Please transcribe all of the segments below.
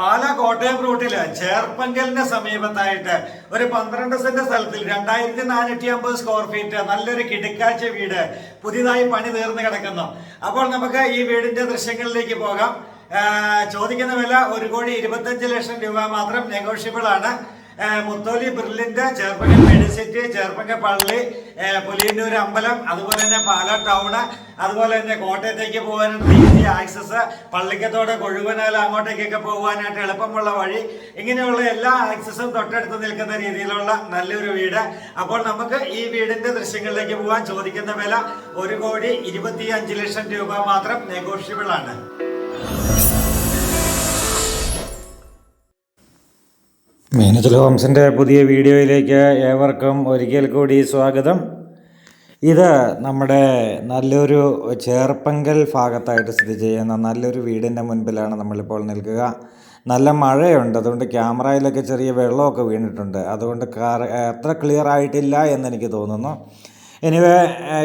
പാല കോട്ടയം റൂട്ടിൽ ചേർപ്പങ്കലിന്റെ സമീപത്തായിട്ട് ഒരു പന്ത്രണ്ട് സെന്റ് സ്ഥലത്തിൽ രണ്ടായിരത്തി നാനൂറ്റി അമ്പത് സ്ക്വയർ ഫീറ്റ് നല്ലൊരു കിടക്കാച്ച വീട് പുതിയതായി പണി തീർന്നു കിടക്കുന്നു. അപ്പോൾ നമുക്ക് ഈ വീടിന്റെ ദൃശ്യങ്ങളിലേക്ക് പോകാം. ചോദിക്കുന്ന വില ഒരു കോടി ഇരുപത്തഞ്ച് ലക്ഷം രൂപ മാത്രം നെഗോഷ്യബിൾ ആണ്. മുത്തോലി ബ്രില്ലിന്റെ ചേർപ്പക മെഡിസിറ്റി ചേർപ്പക പള്ളി പുലിയന്നൂർ അമ്പലം അതുപോലെ തന്നെ പാലാ ടൗണ് അതുപോലെ തന്നെ കോട്ടയത്തേക്ക് പോകാനുള്ള ഈസി ആക്സസ് പള്ളിക്കത്തോടെ കൊഴുവനാല അങ്ങോട്ടേക്കൊക്കെ പോകാനായിട്ട് എളുപ്പമുള്ള വഴി. ഇങ്ങനെയുള്ള എല്ലാ ആക്സസും തൊട്ടടുത്ത് നിൽക്കുന്ന രീതിയിലുള്ള നല്ലൊരു വീട്. അപ്പോൾ നമുക്ക് ഈ വീടിന്റെ ദൃശ്യങ്ങളിലേക്ക് പോകാൻ ചോദിക്കുന്ന വില ഒരു കോടി ഇരുപത്തി ലക്ഷം രൂപ മാത്രം നെഗോഷ്യബിൾ ആണ്. മീനച്ചൽ ഹോംസിന്റെ പുതിയ വീഡിയോയിലേക്ക് ഏവർക്കും ഒരിക്കൽ കൂടി സ്വാഗതം. ഇത് നമ്മുടെ നല്ലൊരു ചേർപ്പങ്കൽ ഭാഗത്തായിട്ട് സ്ഥിതി ചെയ്യുന്ന നല്ലൊരു വീടിന്റെ മുൻപിലാണ് നമ്മളിപ്പോൾ നിൽക്കുക. നല്ല മഴയുണ്ട്. അതുകൊണ്ട് ക്യാമറയിലൊക്കെ ചെറിയ വെള്ളമൊക്കെ വീണിട്ടുണ്ട്. അതുകൊണ്ട് കാർ അത്ര ക്ലിയർ ആയിട്ടില്ല എന്നെനിക്ക് തോന്നുന്നു. എനിവേ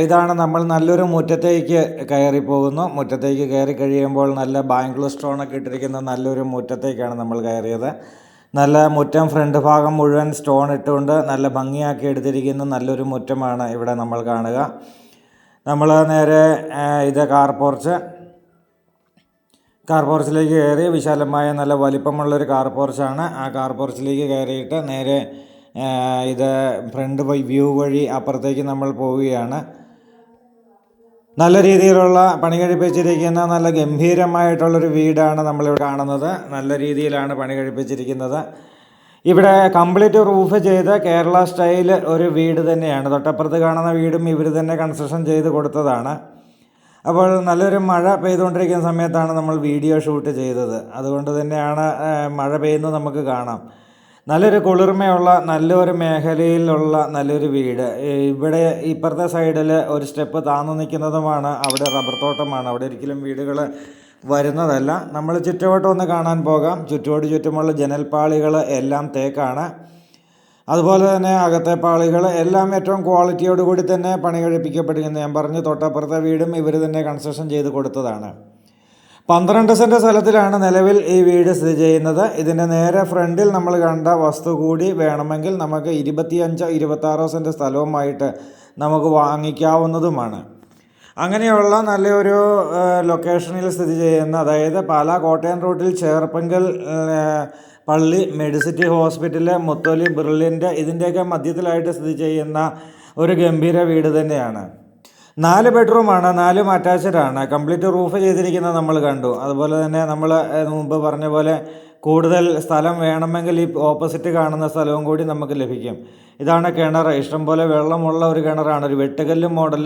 ഇതാണ് നമ്മൾ നല്ലൊരു മുറ്റത്തേക്ക് കയറി പോകുന്നു മുറ്റത്തേക്ക് കയറി കഴിയുമ്പോൾ നല്ല ബാംഗ്ലൂർ സ്റ്റോണൊക്കെ ഇട്ടിരിക്കുന്ന നല്ലൊരു മുറ്റത്തേക്കാണ് നമ്മൾ കയറിയത്. നല്ല മുറ്റം ഫ്രണ്ട് ഭാഗം മുഴുവൻ സ്റ്റോൺ ഇട്ടുകൊണ്ട് നല്ല ഭംഗിയാക്കി എടുത്തിരിക്കുന്ന. നല്ലൊരു മുറ്റമാണ് ഇവിടെ നമ്മൾ കാണുക. നമ്മൾ നേരെ ഇത് കാർ പോർച്ച് കാർ പോർച്ചിലേക്ക് കയറി വിശാലമായ നല്ല വലിപ്പമുള്ളൊരു കാർ പോർച്ചാണ് ആ കാർ പോർച്ചിലേക്ക് കയറിയിട്ട് നേരെ ഇത് ഫ്രണ്ട് വ്യൂ വഴി അപ്പുറത്തേക്ക് നമ്മൾ പോവുകയാണ്. നല്ല രീതിയിലുള്ള പണി കഴിപ്പിച്ചിരിക്കുന്ന നല്ല ഗംഭീരമായിട്ടുള്ളൊരു വീടാണ് നമ്മളിവിടെ കാണുന്നത്. നല്ല രീതിയിലാണ് പണി കഴിപ്പിച്ചിരിക്കുന്നത്. ഇവിടെ കംപ്ലീറ്റ് റൂഫ് ചെയ്ത് കേരള സ്റ്റൈൽ ഒരു വീട് തന്നെയാണ്. തൊട്ടപ്പുറത്ത് കാണുന്ന വീടും ഇവർ തന്നെ കൺസ്ട്രക്ഷൻ ചെയ്ത് കൊടുത്തതാണ്. അപ്പോൾ നല്ലൊരു മഴ പെയ്തുകൊണ്ടിരിക്കുന്ന സമയത്താണ് നമ്മൾ വീഡിയോ ഷൂട്ട് ചെയ്തത്. അതുകൊണ്ട് തന്നെയാണ് മഴ പെയ്യുന്നത് നമുക്ക് കാണാം. നല്ലൊരു കുളിർമയുള്ള നല്ലൊരു മേഖലയിലുള്ള നല്ലൊരു വീട്. ഇവിടെ ഇപ്പുറത്തെ സൈഡിൽ ഒരു സ്റ്റെപ്പ് താന്നു നിൽക്കുന്നതുമാണ് അവിടെ റബ്ബർ തോട്ടമാണ്. അവിടെ ഒരിക്കലും വീടുകൾ വരുന്നതല്ല. നമ്മൾ ചുറ്റുവട്ടം ഒന്ന് കാണാൻ പോകാം. ചുറ്റോട് ചുറ്റുമുള്ള ജനൽപ്പാളികൾ എല്ലാം തേക്കാണ്. അതുപോലെ തന്നെ അകത്തെ പാളികൾ എല്ലാം ഏറ്റവും ക്വാളിറ്റിയോടുകൂടി തന്നെ പണി കഴിപ്പിക്കപ്പെട്ടിരിക്കുന്നു ഞാൻ പറഞ്ഞു. തൊട്ടപ്പുറത്തെ വീടും ഇവർ തന്നെ കൺസ്ട്രക്ഷൻ ചെയ്ത് കൊടുത്തതാണ്. പന്ത്രണ്ട് സെന്റ് സ്ഥലത്തിലാണ് നിലവിൽ ഈ വീട് സ്ഥിതി ചെയ്യുന്നത്. ഇതിന്റെ നേരെ ഫ്രണ്ടിൽ നമ്മൾ കണ്ട വസ്തു കൂടി വേണമെങ്കിൽ നമുക്ക് ഇരുപത്തിയഞ്ചോ ഇരുപത്താറോ സെന്റ് സ്ഥലവുമായിട്ട് നമുക്ക് വാങ്ങിക്കാവുന്നതുമാണ്. അങ്ങനെയുള്ള നല്ലൊരു ലൊക്കേഷനിൽ സ്ഥിതി ചെയ്യുന്ന അതായത് പാല കോട്ടയം റൂട്ടിൽ ചേർപ്പങ്കൽ പള്ളി മെഡിസിറ്റി ഹോസ്പിറ്റൽ മുത്തോലി ബിർലിന്റെ ഇതിന്റെയൊക്കെ മധ്യത്തിലായിട്ട് സ്ഥിതി ചെയ്യുന്ന ഒരു ഗംഭീര വീട് തന്നെയാണ്. നാല് ബെഡ്റൂമാണ് നാലും അറ്റാച്ച്ഡ് ആണ് കംപ്ലീറ്റ് റൂഫ് ചെയ്തിരിക്കുന്നത് നമ്മൾ കണ്ടു. അതുപോലെ തന്നെ നമ്മൾ മുമ്പ് പറഞ്ഞ പോലെ കൂടുതൽ സ്ഥലം വേണമെങ്കിൽ ഈ ഓപ്പോസിറ്റ് കാണുന്ന സ്ഥലവും കൂടി നമുക്ക് ലഭിക്കും. ഇതാണ് കിണർ. ഇഷ്ടംപോലെ വെള്ളമുള്ള ഒരു കിണറാണ്. ഒരു വെട്ടുകല്ല് മോഡൽ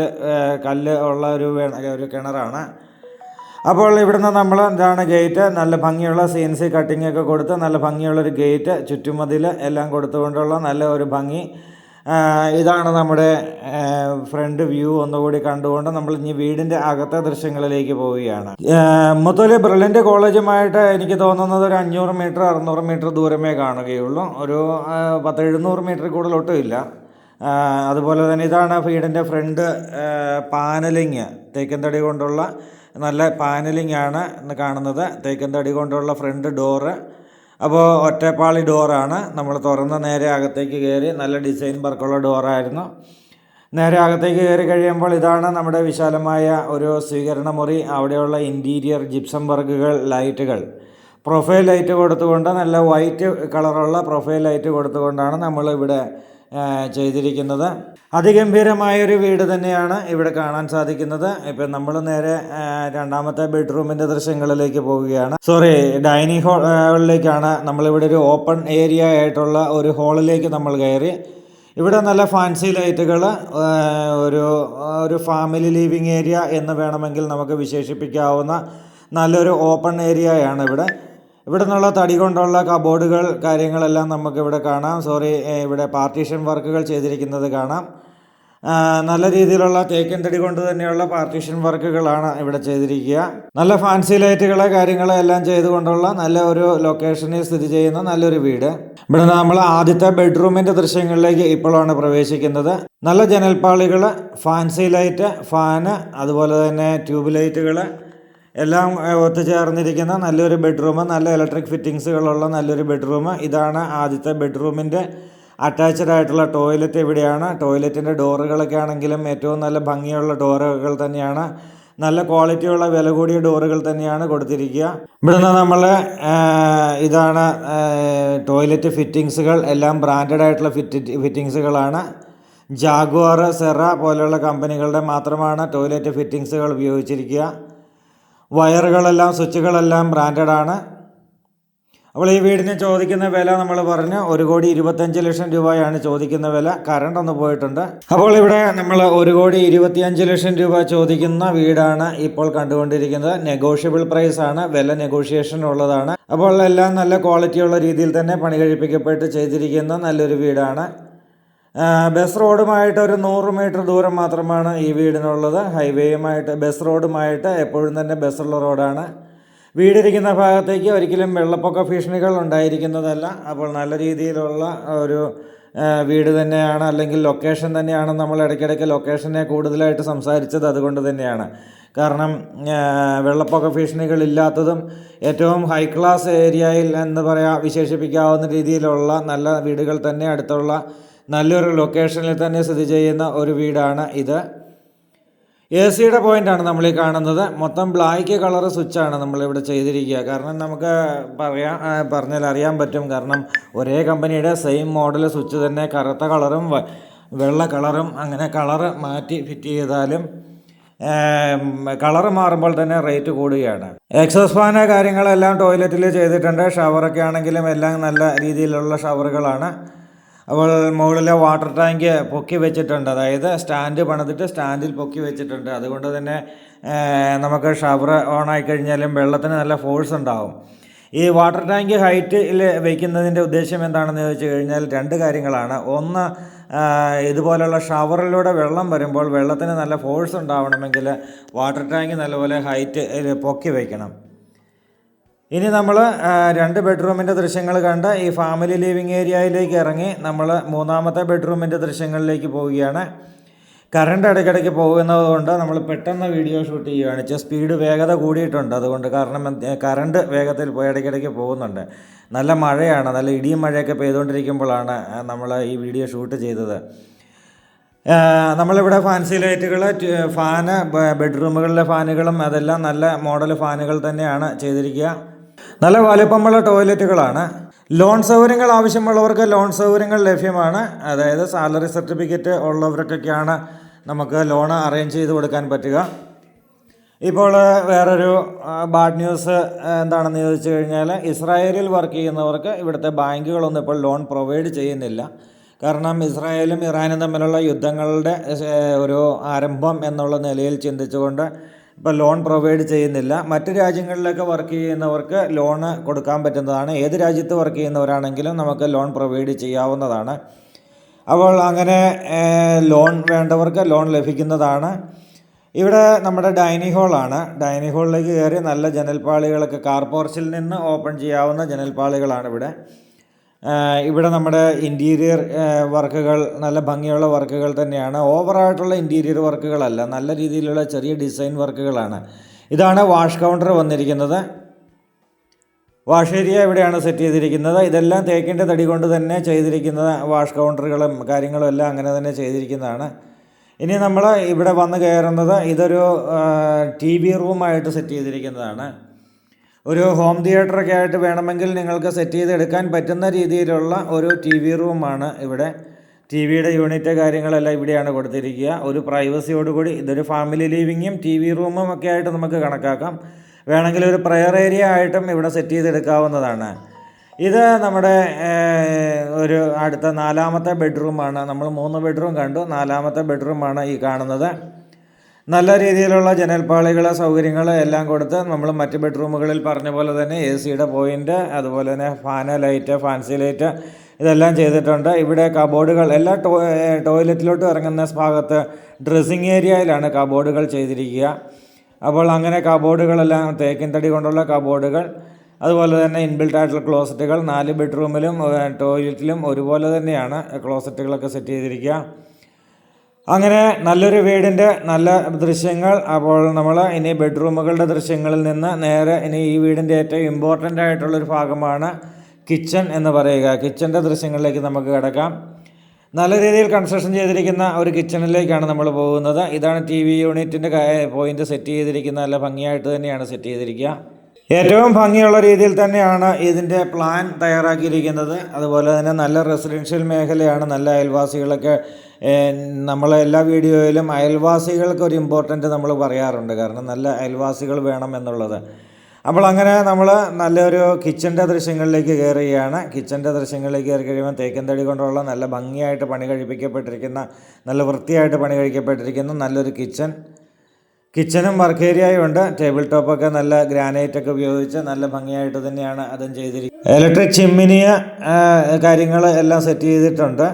കല്ല് ഉള്ള ഒരു ഒരു കിണറാണ്. അപ്പോൾ ഇവിടുന്ന് നമ്മൾ എന്താണ് ഗേറ്റ്. നല്ല ഭംഗിയുള്ള സി എൻ സി കട്ടിങ്ങൊക്കെ കൊടുത്ത് നല്ല ഭംഗിയുള്ളൊരു ഗേറ്റ് ചുറ്റുമതിൽ എല്ലാം കൊടുത്തുകൊണ്ടുള്ള നല്ല ഒരു ഭംഗി. ഇതാണ് നമ്മുടെ ഫ്രണ്ട് വ്യൂ ഒന്നുകൂടി കണ്ടുകൊണ്ട് നമ്മൾ ഇനി വീടിന്റെ അകത്തെ ദൃശ്യങ്ങളിലേക്ക് പോവുകയാണ്. മൊത്തത്തിൽ ബ്രില്യന്റ് കോളേജുമായിട്ട് എനിക്ക് തോന്നുന്നത് ഒരു അഞ്ഞൂറ് മീറ്റർ അറുന്നൂറ് മീറ്റർ ദൂരമേ കാണുകയുള്ളൂ. ഒരു പത്ത് എഴുന്നൂറ് മീറ്റർ കൂടുതൽ ഒട്ടുമില്ല. അതുപോലെ തന്നെ ഇതാണ് വീടിന്റെ ഫ്രണ്ട് പാനലിങ്. തേക്കൻ തടി കൊണ്ടുള്ള നല്ല പാനലിംഗ് ആണ് കാണുന്നത്. തേക്കൻ തടി കൊണ്ടുള്ള ഫ്രണ്ട് ഡോറ്. അപ്പോൾ ഒറ്റപ്പാളി ഡോറാണ്. നമ്മൾ തുറന്ന നേരെ അകത്തേക്ക് കയറി നല്ല ഡിസൈൻ വർക്കുള്ള ഡോറായിരുന്നു. നേരെ അകത്തേക്ക് കയറി കഴിയുമ്പോൾ ഇതാണ് നമ്മുടെ വിശാലമായ ഒരു സ്വീകരണ മുറി. അവിടെയുള്ള ഇന്റീരിയർ ജിപ്സം വർക്കുകൾ ലൈറ്റുകൾ പ്രൊഫൈൽ ലൈറ്റ് കൊടുത്തുകൊണ്ട് നല്ല വൈറ്റ് കളറുള്ള പ്രൊഫൈൽ ലൈറ്റ് കൊടുത്തുകൊണ്ടാണ് ആ, ചെയ്തിരിക്കുന്നത്. അതിഗംഭീരമായൊരു വീട് തന്നെയാണ് ഇവിടെ കാണാൻ സാധിക്കുന്നത്. ഇപ്പൊ നമ്മൾ നേരെ രണ്ടാമത്തെ ബെഡ്റൂമിന്റെ ദൃശ്യങ്ങളിലേക്ക് പോവുകയാണ്. സോറി ഡൈനിങ് ഹാളിലേക്കാണ് നമ്മളിവിടെ ഒരു ഓപ്പൺ ഏരിയ ആയിട്ടുള്ള ഒരു ഹാളിലേക്ക് നമ്മൾ കയറി. ഇവിടെ നല്ല ഫാൻസി ലൈറ്റുകൾ ഒരു ഒരു ഫാമിലി ലിവിങ് ഏരിയ എന്ന് വേണമെങ്കിൽ നമുക്ക് വിശേഷിപ്പിക്കാവുന്ന നല്ലൊരു ഓപ്പൺ ഏരിയയാണ് ഇവിടെ. ഇവിടെ നിന്നുള്ള തടി കൊണ്ടുള്ള കബോർഡുകൾ കാര്യങ്ങളെല്ലാം നമുക്ക് ഇവിടെ കാണാം സോറി ഇവിടെ പാർട്ടീഷൻ വർക്കുകൾ ചെയ്തിരിക്കുന്നത് കാണാം. നല്ല രീതിയിലുള്ള തേക്കൻ തടി കൊണ്ട് തന്നെയുള്ള പാർട്ടീഷൻ വർക്കുകളാണ് ഇവിടെ ചെയ്തിരിക്കുക. നല്ല ഫാൻസി ലൈറ്റുകളെ കാര്യങ്ങളെ എല്ലാം ചെയ്തുകൊണ്ടുള്ള നല്ല ഒരു ലൊക്കേഷനിൽ സ്ഥിതി ചെയ്യുന്ന നല്ലൊരു വീട്. ഇവിടെ നമ്മൾ ആദ്യത്തെ ബെഡ്റൂമിന്റെ ദൃശ്യങ്ങളിലേക്ക് ഇപ്പോഴാണ് പ്രവേശിക്കുന്നത്. നല്ല ജനൽപ്പാളികൾ ഫാൻസി ലൈറ്റ് ഫാന് അതുപോലെ തന്നെ ട്യൂബ് ലൈറ്റുകൾ എല്ലാം ഒത്തുചേർന്നിരിക്കുന്ന നല്ലൊരു ബെഡ്റൂം നല്ല ഇലക്ട്രിക് ഫിറ്റിങ്സുകളുള്ള നല്ലൊരു ബെഡ്റൂം ഇതാണ് ആദ്യത്തെ ബെഡ്റൂമിന്റെ അറ്റാച്ച്ഡ് ആയിട്ടുള്ള ടോയ്ലറ്റ് ഇവിടെയാണ്. ടോയ്ലറ്റിന്റെ ഡോറുകളൊക്കെ ആണെങ്കിലും ഏറ്റവും നല്ല ഭംഗിയുള്ള ഡോറുകൾ തന്നെയാണ്. നല്ല ക്വാളിറ്റിയുള്ള വില കൂടിയ ഡോറുകൾ തന്നെയാണ് കൊടുത്തിരിക്കുക. ഇവിടുന്ന് നമ്മൾ ഇതാണ് ടോയ്ലറ്റ് ഫിറ്റിങ്സുകൾ എല്ലാം ബ്രാൻഡഡ് ആയിട്ടുള്ള ഫിറ്റി ഫിറ്റിങ്സുകളാണ് ജാഗ്വാർ സെറ പോലെയുള്ള കമ്പനികളുടെ മാത്രമാണ് ടോയ്ലറ്റ് ഫിറ്റിങ്സുകൾ ഉപയോഗിച്ചിരിക്കുക. വയറുകളെല്ലാം സ്വിച്ചുകളെല്ലാം ബ്രാൻഡഡ് ആണ്. അപ്പോൾ ഈ വീടിന് ചോദിക്കുന്ന വില നമ്മൾ പറഞ്ഞ്. ഒരു കോടി ഇരുപത്തഞ്ച് ലക്ഷം രൂപയാണ് ചോദിക്കുന്ന വില. കറണ്ട് ഒന്ന് പോയിട്ടുണ്ട്. അപ്പോൾ ഇവിടെ നമ്മൾ ഒരു കോടി ഇരുപത്തിയഞ്ച് ലക്ഷം രൂപ ചോദിക്കുന്ന വീടാണ് ഇപ്പോൾ കണ്ടുകൊണ്ടിരിക്കുന്നത്. നെഗോഷ്യബിൾ പ്രൈസ് ആണ്. വില നെഗോഷിയേഷൻ ഉള്ളതാണ്. അപ്പോൾ എല്ലാം നല്ല ക്വാളിറ്റിയുള്ള രീതിയിൽ തന്നെ പണി കഴിപ്പിക്കപ്പെട്ട് ചെയ്തിരിക്കുന്ന നല്ലൊരു വീടാണ്. ബസ് റോഡുമായിട്ട് ഒരു നൂറ് മീറ്റർ ദൂരം മാത്രമാണ് ഈ വീടിനുള്ളത്. ഹൈവേയുമായിട്ട് ബസ് റോഡുമായിട്ട് എപ്പോഴും തന്നെ ബസ്സുള്ള റോഡാണ്. വീടിരിക്കുന്ന ഭാഗത്തേക്ക് ഒരിക്കലും വെള്ളപ്പൊക്ക ഭീഷണികൾ ഉണ്ടായിരിക്കുന്നതല്ല. അപ്പോൾ നല്ല രീതിയിലുള്ള ഒരു വീട് തന്നെയാണ് അല്ലെങ്കിൽ ലൊക്കേഷൻ തന്നെയാണ് നമ്മൾ ഇടയ്ക്കിടയ്ക്ക് ലൊക്കേഷനെ കൂടുതലായിട്ട് സംസാരിച്ചത് അതുകൊണ്ട് തന്നെയാണ്. കാരണം വെള്ളപ്പൊക്ക ഭീഷണികൾ ഇല്ലാത്തതും ഏറ്റവും ഹൈ ക്ലാസ് ഏരിയയിൽ എന്ന് പറയാ വിശേഷിപ്പിക്കാവുന്ന രീതിയിലുള്ള നല്ല വീടുകൾ തന്നെ അടുത്തുള്ള നല്ലൊരു ലൊക്കേഷനിൽ തന്നെ സ്ഥിതി ചെയ്യുന്ന ഒരു വീടാണ് ഇത്. എ സിയുടെ പോയിന്റാണ് നമ്മൾ ഈ കാണുന്നത്. മൊത്തം ബ്ലാക്ക് കളർ സ്വിച്ചാണ് നമ്മളിവിടെ ചെയ്തിരിക്കുക. കാരണം നമുക്ക് പറയാം പറഞ്ഞാൽ അറിയാൻ പറ്റും. കാരണം ഒരേ കമ്പനിയുടെ സെയിം മോഡൽ സ്വിച്ച് തന്നെ കറുത്ത കളറും വെള്ള കളറും അങ്ങനെ കളർ മാറ്റി ഫിറ്റ് ചെയ്താലും കളർ മാറുമ്പോൾ തന്നെ റേറ്റ് കൂടുകയാണ്. എക്സോസ് ഫാന കാര്യങ്ങളെല്ലാം ടോയ്ലറ്റിൽ ചെയ്തിട്ടുണ്ട്. ഷവറൊക്കെ ആണെങ്കിലും എല്ലാം നല്ല രീതിയിലുള്ള ഷവറുകളാണ് അപ്പോൾ മുകളിലെ വാട്ടർ ടാങ്ക് പൊക്കി വെച്ചിട്ടുണ്ട്. അതായത് സ്റ്റാൻഡ് പണിതിട്ട് സ്റ്റാൻഡിൽ പൊക്കി വെച്ചിട്ടുണ്ട്. അതുകൊണ്ട് തന്നെ നമുക്ക് ഷവർ ഓൺ ആയി കഴിഞ്ഞാലും വെള്ളത്തിന് നല്ല ഫോഴ്സ് ഉണ്ടാവും. ഈ വാട്ടർ ടാങ്ക് ഹൈറ്റിൽ വയ്ക്കുന്നതിന്റെ ഉദ്ദേശം എന്താണെന്ന് ചോദിച്ചു കഴിഞ്ഞാൽ രണ്ട് കാര്യങ്ങളാണ്. ഒന്ന് ഇതുപോലുള്ള ഷവറിലൂടെ വെള്ളം വരുമ്പോൾ വെള്ളത്തിന് നല്ല ഫോഴ്സ് ഉണ്ടാവണമെങ്കിൽ വാട്ടർ ടാങ്ക് നല്ലപോലെ ഹൈറ്റ് പൊക്കി വയ്ക്കണം ഇനി നമ്മൾ രണ്ട് ബെഡ്റൂമിന്റെ ദൃശ്യങ്ങൾ കണ്ട് ഈ ഫാമിലി ലിവിങ് ഏരിയയിലേക്ക് ഇറങ്ങി നമ്മൾ മൂന്നാമത്തെ ബെഡ്റൂമിന്റെ ദൃശ്യങ്ങളിലേക്ക് പോവുകയാണ്. കറണ്ട് ഇടയ്ക്കിടയ്ക്ക് പോകുന്നത് കൊണ്ട് നമ്മൾ പെട്ടെന്ന് വീഡിയോ ഷൂട്ട് ചെയ്യുകയാണ്. ഇച്ചിരി സ്പീഡ് വേഗത കൂടിയിട്ടുണ്ട്. അതുകൊണ്ട് കാരണം കറണ്ട് വേഗത്തിൽ പോയി ഇടയ്ക്കിടയ്ക്ക് പോകുന്നുണ്ട്. നല്ല മഴയാണ്. നല്ല ഇടിയും മഴയൊക്കെ പെയ്തുകൊണ്ടിരിക്കുമ്പോഴാണ് നമ്മൾ ഈ വീഡിയോ ഷൂട്ട് ചെയ്തത്. നമ്മളിവിടെ ഫാൻസി ലൈറ്റുകൾ ഫാന് ബെഡ്റൂമുകളിലെ ഫാനുകളും അതെല്ലാം നല്ല മോഡൽ ഫാനുകൾ തന്നെയാണ് ചെയ്തിരിക്കുക. നല്ല വലിപ്പമുള്ള ടോയ്ലറ്റുകളാണ്. ലോൺ സൗകര്യങ്ങൾ ആവശ്യമുള്ളവർക്ക് ലോൺ സൗകര്യങ്ങൾ ലഭ്യമാണ്. അതായത് സാലറി സർട്ടിഫിക്കറ്റ് ഉള്ളവർക്കൊക്കെയാണ് നമുക്ക് ലോൺ അറേഞ്ച് ചെയ്ത് കൊടുക്കാൻ പറ്റുക. ഇപ്പോൾ വേറൊരു ബാഡ് ന്യൂസ് എന്താണെന്ന് ചോദിച്ചു കഴിഞ്ഞാൽ ഇസ്രായേലിൽ വർക്ക് ചെയ്യുന്നവർക്ക് ഇവിടുത്തെ ബാങ്കുകളൊന്നും ഇപ്പോൾ ലോൺ പ്രൊവൈഡ് ചെയ്യുന്നില്ല. കാരണം ഇസ്രായേലും ഇറാനും തമ്മിലുള്ള യുദ്ധങ്ങളുടെ ഒരു ആരംഭം എന്നുള്ള നിലയിൽ ചിന്തിച്ചുകൊണ്ട് ഇപ്പോൾ ലോൺ പ്രൊവൈഡ് ചെയ്യുന്നില്ല. മറ്റ് രാജ്യങ്ങളിലൊക്കെ വർക്ക് ചെയ്യുന്നവർക്ക് ലോണ് കൊടുക്കാൻ പറ്റുന്നതാണ്. ഏത് രാജ്യത്ത് വർക്ക് ചെയ്യുന്നവരാണെങ്കിലും നമുക്ക് ലോൺ പ്രൊവൈഡ് ചെയ്യാവുന്നതാണ്. അപ്പോൾ അങ്ങനെ ലോൺ വേണ്ടവർക്ക് ലോൺ ലഭിക്കുന്നതാണ്. ഇവിടെ നമ്മുടെ ഡൈനിങ് ഹാളാണ് ഡൈനിങ് ഹോളിലേക്ക് കയറി നല്ല ജനൽപ്പാളികളൊക്കെ കാർ പോർച്ചിൽ നിന്ന് ഓപ്പൺ ചെയ്യാവുന്ന ജനൽപ്പാളികളാണ് ഇവിടെ. ഇവിടെ നമ്മുടെ ഇന്റീരിയർ വർക്കുകൾ നല്ല ഭംഗിയുള്ള വർക്കുകൾ തന്നെയാണ്. ഓവറായിട്ടുള്ള ഇന്റീരിയർ വർക്കുകളല്ല നല്ല രീതിയിലുള്ള ചെറിയ ഡിസൈൻ വർക്കുകളാണ്. ഇതാണ് വാഷ് കൗണ്ടർ വന്നിരിക്കുന്നത്. വാഷ് ഏരിയ ഇവിടെയാണ് സെറ്റ് ചെയ്തിരിക്കുന്നത്. ഇതെല്ലാം തേക്കിന്റെ തടി കൊണ്ട് തന്നെ ചെയ്തിരിക്കുന്ന വാഷ് കൗണ്ടറുകളും കാര്യങ്ങളും എല്ലാം അങ്ങനെ തന്നെ ചെയ്തിരിക്കുന്നതാണ്. ഇനി നമ്മൾ ഇവിടെ വന്ന് കയറുന്നത് ഇതൊരു ടി വി റൂമായിട്ട് സെറ്റ് ചെയ്തിരിക്കുന്നതാണ്. ഒരു ഹോം തിയേറ്ററൊക്കെ ആയിട്ട് വേണമെങ്കിൽ നിങ്ങൾക്ക് സെറ്റ് ചെയ്തെടുക്കാൻ പറ്റുന്ന രീതിയിലുള്ള ഒരു ടി വി റൂമാണ് ഇവിടെ. ടി വിയുടെ യൂണിറ്റ് കാര്യങ്ങളെല്ലാം ഇവിടെയാണ് കൊടുത്തിരിക്കുക. ഒരു പ്രൈവസിയോടുകൂടി ഇതൊരു ഫാമിലി ലിവിങ്ങും ടി വി റൂമും ഒക്കെ ആയിട്ട് നമുക്ക് കണക്കാക്കാം. വേണമെങ്കിൽ ഒരു പ്രയർ ഏരിയ ആയിട്ടും ഇവിടെ സെറ്റ് ചെയ്തെടുക്കാവുന്നതാണ്. ഇത് നമ്മുടെ ഒരു അടുത്ത നാലാമത്തെ ബെഡ്റൂമാണ് നമ്മൾ മൂന്ന് ബെഡ്റൂം കണ്ടു. നാലാമത്തെ ബെഡ്റൂമാണ് ഈ കാണുന്നത്. നല്ല രീതിയിലുള്ള ജനൽപ്പാളികൾ സൗകര്യങ്ങൾ എല്ലാം കൊടുത്ത് നമ്മൾ മറ്റ് ബെഡ്റൂമുകളിൽ പറഞ്ഞ പോലെ തന്നെ എ സിയുടെ പോയിന്റ് അതുപോലെ തന്നെ ഫാന് ലൈറ്റ് ഫാൻസി ലൈറ്റ് ഇതെല്ലാം ചെയ്തിട്ടുണ്ട്. ഇവിടെ കബോർഡുകൾ എല്ലാ ടോയ്ലറ്റിലോട്ട് ഇറങ്ങുന്ന ഭാഗത്ത് ഡ്രസ്സിങ് ഏരിയയിലാണ് കബോർഡുകൾ ചെയ്തിരിക്കുക. അപ്പോൾ അങ്ങനെ കബോർഡുകളെല്ലാം തേക്കിൻ തടി കൊണ്ടുള്ള കബോർഡുകൾ അതുപോലെ തന്നെ ഇൻബിൽട്ട് ആയിട്ടുള്ള ക്ലോസറ്റുകൾ നാല് ബെഡ്റൂമിലും ടോയ്ലറ്റിലും ഒരുപോലെ തന്നെയാണ് ക്ലോസറ്റുകളൊക്കെ സെറ്റ് ചെയ്തിരിക്കുക. അങ്ങനെ നല്ലൊരു വീടിന്റെ നല്ല ദൃശ്യങ്ങൾ അപ്പോൾ നമ്മൾ ഇനി ബെഡ്റൂമുകളുടെ ദൃശ്യങ്ങളിൽ നിന്ന് നേരെ ഇനി ഈ വീടിന്റെ ഏറ്റവും ഇമ്പോർട്ടന്റ് ആയിട്ടുള്ളൊരു ഭാഗമാണ് കിച്ചൺ എന്ന് പറയുക. കിച്ചന്റെ ദൃശ്യങ്ങളിലേക്ക് നമുക്ക് കിടക്കാം. നല്ല രീതിയിൽ കൺസ്ട്രക്ഷൻ ചെയ്തിരിക്കുന്ന ഒരു കിച്ചണിലേക്കാണ് നമ്മൾ പോകുന്നത്. ഇതാണ് ടി വി യൂണിറ്റിന്റെ പോയിന്റ് സെറ്റ് ചെയ്തിരിക്കുന്ന നല്ല ഭംഗിയായിട്ട് തന്നെയാണ് സെറ്റ് ചെയ്തിരിക്കുക. ഏറ്റവും ഭംഗിയുള്ള രീതിയിൽ തന്നെയാണ് ഇതിന്റെ പ്ലാൻ തയ്യാറാക്കിയിരിക്കുന്നത്. അതുപോലെ തന്നെ നല്ല റെസിഡൻഷ്യൽ മേഖലയാണ് നല്ല അയൽവാസികളൊക്കെ നമ്മളെ എല്ലാ വീഡിയോയിലും അയൽവാസികൾക്ക് ഒരു ഇമ്പോർട്ടന്റ് നമ്മൾ പറയാറുണ്ട്. കാരണം നല്ല അയൽവാസികൾ വേണം എന്നുള്ളത്. അപ്പോൾ അങ്ങനെ നമ്മൾ നല്ലൊരു കിച്ചന്റെ ദൃശ്യങ്ങളിലേക്ക് കയറുകയാണ് കിച്ചന്റെ ദൃശ്യങ്ങളിലേക്ക് കയറി കഴിയുമ്പോൾ തേക്കൻ തടി കൊണ്ടുള്ള നല്ല ഭംഗിയായിട്ട് പണി കഴിപ്പിക്കപ്പെട്ടിരിക്കുന്ന നല്ല വൃത്തിയായിട്ട് പണി കഴിക്കപ്പെട്ടിരിക്കുന്ന നല്ലൊരു കിച്ചൻ കിച്ചനും വർക്ക് ഏരിയയും ഉണ്ട്. ടേബിൾ ടോപ്പൊക്കെ നല്ല ഗ്രാനൈറ്റ് ഒക്കെ ഉപയോഗിച്ച് നല്ല ഭംഗിയായിട്ട് തന്നെയാണ് അതും ചെയ്തിരിക്കുന്നത്. ഇലക്ട്രിക് ചിമ്മിനിയ കാര്യങ്ങൾ എല്ലാം സെറ്റ് ചെയ്തിട്ടുണ്ട്.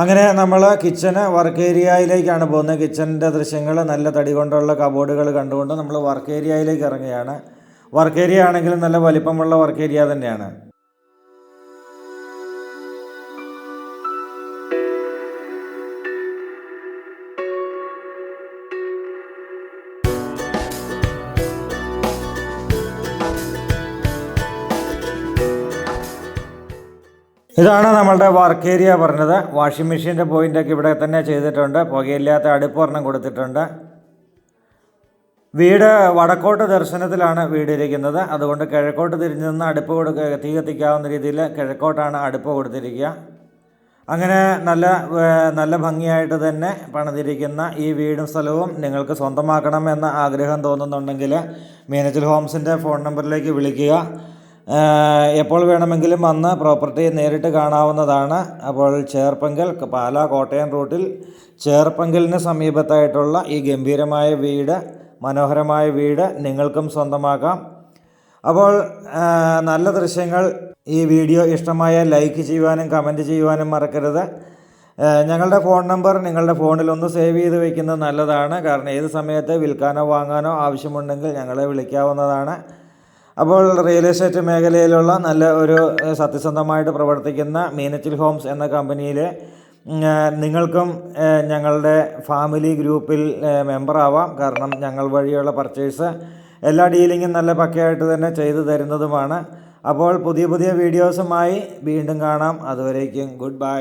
അങ്ങനെ നമ്മൾ കിച്ചന് വർക്ക് ഏരിയയിലേക്കാണ് പോകുന്നത്. കിച്ചന്റെ ദൃശ്യങ്ങൾ നല്ല തടി കൊണ്ടുള്ള കബോർഡുകൾ കണ്ടുകൊണ്ട് നമ്മൾ വർക്ക് ഏരിയയിലേക്ക് ഇറങ്ങുകയാണ്. വർക്ക് ഏരിയ ആണെങ്കിലും നല്ല വലിപ്പമുള്ള വർക്ക് ഏരിയ തന്നെയാണ്. ഇതാണ് നമ്മളുടെ വർക്ക് ഏരിയ പറഞ്ഞത്. വാഷിംഗ് മെഷീന്റെ പോയിന്റൊക്കെ ഇവിടെ തന്നെ ചെയ്തിട്ടുണ്ട്. പുകയില്ലാത്ത അടുപ്പ് ഒരെണ്ണം കൊടുത്തിട്ടുണ്ട്. വീട് വടക്കോട്ട് ദർശനത്തിലാണ് വീടിരിക്കുന്നത്. അതുകൊണ്ട് കിഴക്കോട്ട് തിരിഞ്ഞു നിന്ന് അടുപ്പ് കൊടുക്ക തീ കത്തിക്കാവുന്ന രീതിയിൽ കിഴക്കോട്ടാണ് അടുപ്പ് കൊടുത്തിരിക്കുക. അങ്ങനെ നല്ല നല്ല ഭംഗിയായിട്ട് തന്നെ പണിതിരിക്കുന്ന ഈ വീടും സ്ഥലവും നിങ്ങൾക്ക് സ്വന്തമാക്കണം എന്ന ആഗ്രഹം തോന്നുന്നുണ്ടെങ്കിൽ മീനച്ചൽ ഹോംസിന്റെ ഫോൺ നമ്പറിലേക്ക് വിളിക്കുക. എപ്പോൾ വേണമെങ്കിലും വന്ന് പ്രോപ്പർട്ടി നേരിട്ട് കാണാവുന്നതാണ്. അപ്പോൾ ചേർപ്പങ്കൽ പാലാ കോട്ടയം റൂട്ടിൽ ചേർപ്പങ്കലിന് സമീപത്തായിട്ടുള്ള ഈ ഗംഭീരമായ വീട് മനോഹരമായ വീട് നിങ്ങൾക്കും സ്വന്തമാക്കാം. അപ്പോൾ നല്ല ദൃശ്യങ്ങൾ ഈ വീഡിയോ ഇഷ്ടമായ ലൈക്ക് ചെയ്യുവാനും കമന്റ് ചെയ്യുവാനും മറക്കരുത്. ഞങ്ങളുടെ ഫോൺ നമ്പർ നിങ്ങളുടെ ഫോണിൽ ഒന്ന് സേവ് ചെയ്ത് വയ്ക്കുന്നത് നല്ലതാണ്. കാരണം ഏത് സമയത്ത് വിൽക്കാനോ വാങ്ങാനോ ആവശ്യമുണ്ടെങ്കിൽ ഞങ്ങളെ വിളിക്കാവുന്നതാണ്. അപ്പോൾ റിയൽ എസ്റ്റേറ്റ് മേഖലയിലുള്ള നല്ല ഒരു സത്യസന്ധമായിട്ട് പ്രവർത്തിക്കുന്ന മീനച്ചിൽ ഹോംസ് എന്ന കമ്പനിയിലെ നിങ്ങൾക്കും ഞങ്ങളുടെ ഫാമിലി ഗ്രൂപ്പിൽ മെമ്പർ മെമ്പറാവാം കാരണം ഞങ്ങൾ വഴിയുള്ള പർച്ചേസ് എല്ലാ ഡീലിങ്ങും നല്ല പക്കയായിട്ട് തന്നെ ചെയ്തു തരുന്നതുമാണ്. അപ്പോൾ പുതിയ പുതിയ വീഡിയോസുമായി വീണ്ടും കാണാം. അതുവരേക്കും ഗുഡ് ബൈ